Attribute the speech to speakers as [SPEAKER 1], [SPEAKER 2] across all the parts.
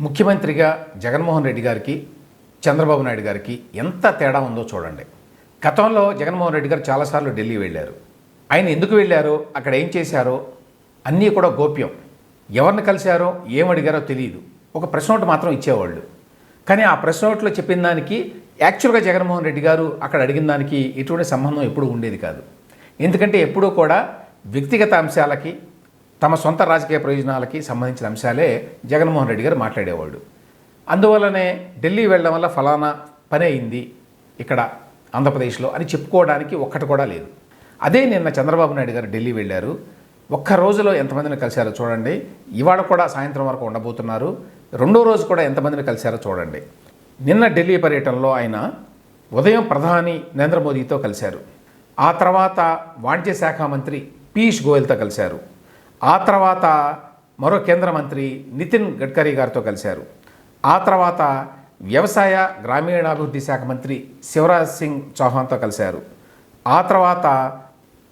[SPEAKER 1] ముఖ్యమంత్రిగా జగన్మోహన్ రెడ్డి గారికి చంద్రబాబు నాయుడు గారికి ఎంత తేడా ఉందో చూడండి. గతంలో జగన్మోహన్ రెడ్డి గారు చాలాసార్లు ఢిల్లీ వెళ్ళారు. ఆయన ఎందుకు వెళ్ళారో అక్కడ ఏం చేశారో అన్నీ కూడా గోప్యం. ఎవరిని కలిశారో ఏం అడిగారో తెలియదు. ఒక ప్రెస్ నోట్ మాత్రం ఇచ్చేవాళ్ళు. కానీ ఆ ప్రెస్ నోట్లో చెప్పిన దానికి యాక్చువల్గా జగన్మోహన్ రెడ్డి గారు అక్కడ అడిగిన దానికి ఎటువంటి సంబంధం ఎప్పుడూ ఉండేది కాదు. ఎందుకంటే ఎప్పుడూ కూడా వ్యక్తిగత అంశాలకి తమ సొంత రాజకీయ ప్రయోజనాలకి సంబంధించిన అంశాలే జగన్మోహన్ రెడ్డి గారు మాట్లాడేవాడు అందువల్లనే ఢిల్లీ వెళ్ళడం వల్ల ఫలానా పని అయింది ఇక్కడ ఆంధ్రప్రదేశ్లో అని చెప్పుకోవడానికి ఒక్కటి కూడా లేదు. అదే నిన్న చంద్రబాబు నాయుడు గారు ఢిల్లీ వెళ్ళారు. ఒక్క రోజులో ఎంతమందిని కలిశారో చూడండి. ఇవాళ కూడా సాయంత్రం వరకు ఉండబోతున్నారు. రెండో రోజు కూడా ఎంతమందిని కలిశారో చూడండి. నిన్న ఢిల్లీ పర్యటనలో ఆయన ఉదయం ప్రధాని నరేంద్ర మోదీతో కలిశారు. ఆ తర్వాత వాణిజ్య శాఖ మంత్రి పీయూష్ గోయల్తో కలిశారు. ఆ తర్వాత మరో కేంద్ర మంత్రి నితిన్ గడ్కరీ గారితో కలిశారు. ఆ తర్వాత వ్యవసాయ గ్రామీణాభివృద్ధి శాఖ మంత్రి శివరాజ్ సింగ్ చౌహాన్తో కలిశారు. ఆ తర్వాత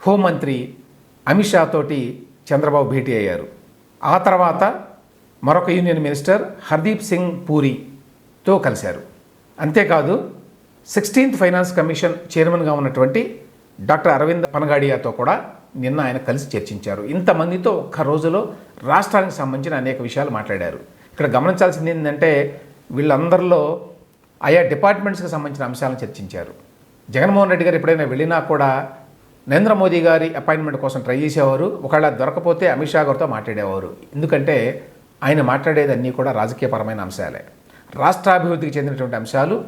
[SPEAKER 1] హోంమంత్రి అమిత్ షా తోటి చంద్రబాబు భేటీ అయ్యారు. ఆ తర్వాత మరొక యూనియన్ మినిస్టర్ హర్దీప్ సింగ్ పూరితో కలిశారు. అంతేకాదు సిక్స్టీన్త్ ఫైనాన్స్ కమిషన్ చైర్మన్గా ఉన్నటువంటి డాక్టర్ అరవింద్ పనగాడియాతో కూడా నిన్న ఆయన కలిసి చర్చించారు. ఇంతమందితో ఒక్క రోజులో రాష్ట్రానికి సంబంధించిన అనేక విషయాలు మాట్లాడారు. ఇక్కడ గమనించాల్సింది ఏంటంటే వీళ్ళందరిలో ఆయా డిపార్ట్మెంట్స్కి సంబంధించిన అంశాలను చర్చించారు. జగన్మోహన్ రెడ్డి గారు ఎప్పుడైనా వెళ్ళినా కూడా నరేంద్ర మోదీ గారి అపాయింట్మెంట్ కోసం ట్రై చేసేవారు. ఒకవేళ దొరకపోతే అమిత్ షా గారితో మాట్లాడేవారు. ఎందుకంటే ఆయన మాట్లాడేది అన్నీ కూడా రాజకీయపరమైన అంశాలే. రాష్ట్రాభివృద్ధికి చెందినటువంటి అంశాలు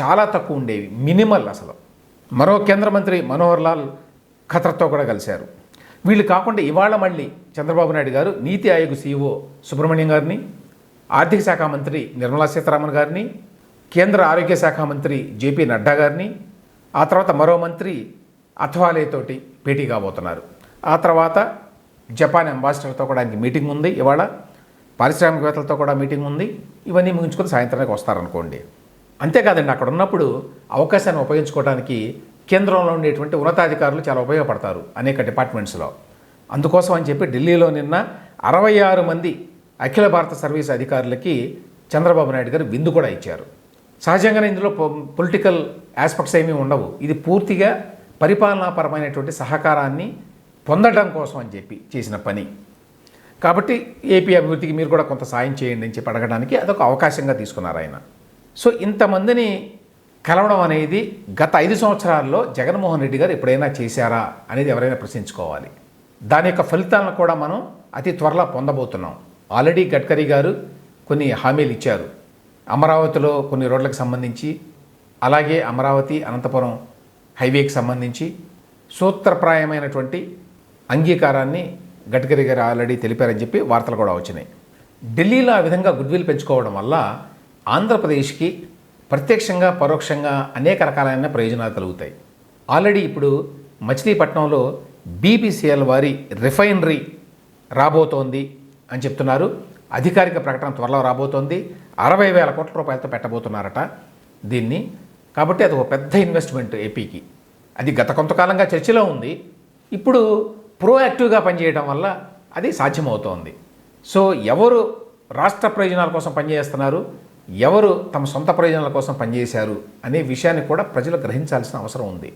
[SPEAKER 1] చాలా తక్కువ ఉండేవి. మినిమల్ అసలు. మరో కేంద్ర మంత్రి మనోహర్ లాల్ ఖతర్తో కూడా కలిశారు. వీళ్ళు కాకుండా ఇవాళ మళ్ళీ చంద్రబాబు నాయుడు గారు నీతి ఆయోగ్ సీఈఓ సుబ్రహ్మణ్యం గారిని ఆర్థిక శాఖ మంత్రి నిర్మలా సీతారామన్ గారిని కేంద్ర ఆరోగ్య శాఖ మంత్రి జేపీ నడ్డా గారిని ఆ తర్వాత మరో మంత్రి అథవాలేతోటి భేటీ కాబోతున్నారు. ఆ తర్వాత జపాన్ అంబాసిడర్తో కూడా ఆయనకి మీటింగ్ ఉంది ఇవాళ. పారిశ్రామికవేత్తలతో కూడా మీటింగ్ ఉంది. ఇవన్నీ ముగించుకొని సాయంత్రానికి వస్తారనుకోండి. అంతేకాదండి అక్కడ ఉన్నప్పుడు అవకాశాన్ని ఉపయోగించుకోవడానికి కేంద్రంలో ఉండేటువంటి ఉన్నతాధికారులు చాలా ఉపయోగపడతారు అనేక డిపార్ట్మెంట్స్లో. అందుకోసం అని చెప్పి ఢిల్లీలో నిన్న అరవై ఆరు మంది అఖిల భారత సర్వీస్ అధికారులకి చంద్రబాబు నాయుడు గారు విందు కూడా ఇచ్చారు. సహజంగానే ఇందులో పొలిటికల్ ఆస్పెక్ట్స్ ఏమీ ఉండవు. ఇది పూర్తిగా పరిపాలనాపరమైనటువంటి సహకారాన్ని పొందడం కోసం అని చెప్పి చేసిన పని. కాబట్టి ఏపీ అభివృద్ధికి మీరు కూడా కొంత సాయం చేయండి అని చెప్పి అడగడానికి అదొక అవకాశంగా తీసుకున్నారు ఆయన. సో ఇంతమందిని కలవడం అనేది గత ఐదు సంవత్సరాల్లో జగన్మోహన్ రెడ్డి గారు ఎప్పుడైనా చేశారా అనేది ఎవరైనా ప్రశ్నించుకోవాలి. దాని యొక్క ఫలితాలను కూడా మనం అతి త్వరలో పొందబోతున్నాం. ఆల్రెడీ గడ్కరీ గారు కొన్ని హామీలు ఇచ్చారు. అమరావతిలో కొన్ని రోడ్లకు సంబంధించి అలాగే అమరావతి అనంతపురం హైవేకి సంబంధించి సూత్రప్రాయమైనటువంటి అంగీకారాన్ని గడ్కరీ గారు ఆల్రెడీ తెలిపారని చెప్పి వార్తలు కూడా వచ్చినాయి. ఢిల్లీలో ఆ విధంగా గుడ్విల్ పెంచుకోవడం వల్ల ఆంధ్రప్రదేశ్కి ప్రత్యక్షంగా పరోక్షంగా అనేక రకాలైన ప్రయోజనాలు కలుగుతాయి. ఆల్రెడీ ఇప్పుడు మచిలీపట్నంలో బీపీసీఎల్ వారి రిఫైనరీ రాబోతోంది అని చెప్తున్నారు. అధికారిక ప్రకటన త్వరలో రాబోతోంది. అరవై వేల కోట్ల రూపాయలతో పెట్టబోతున్నారట దీన్ని. కాబట్టి అది ఒక పెద్ద ఇన్వెస్ట్మెంట్ ఏపీకి. అది గత కొంతకాలంగా చర్చలో ఉంది. ఇప్పుడు ప్రోయాక్టివ్గా పనిచేయడం వల్ల అది సాధ్యమవుతోంది. సో ఎవరు రాష్ట్ర ప్రయోజనాల కోసం పనిచేస్తున్నారు? ఎవరు తమ సొంత ప్రయోజనాల కోసం పనిచేశారు అనే విషయాన్ని కూడా ప్రజలు గ్రహించాల్సిన అవసరం ఉంది.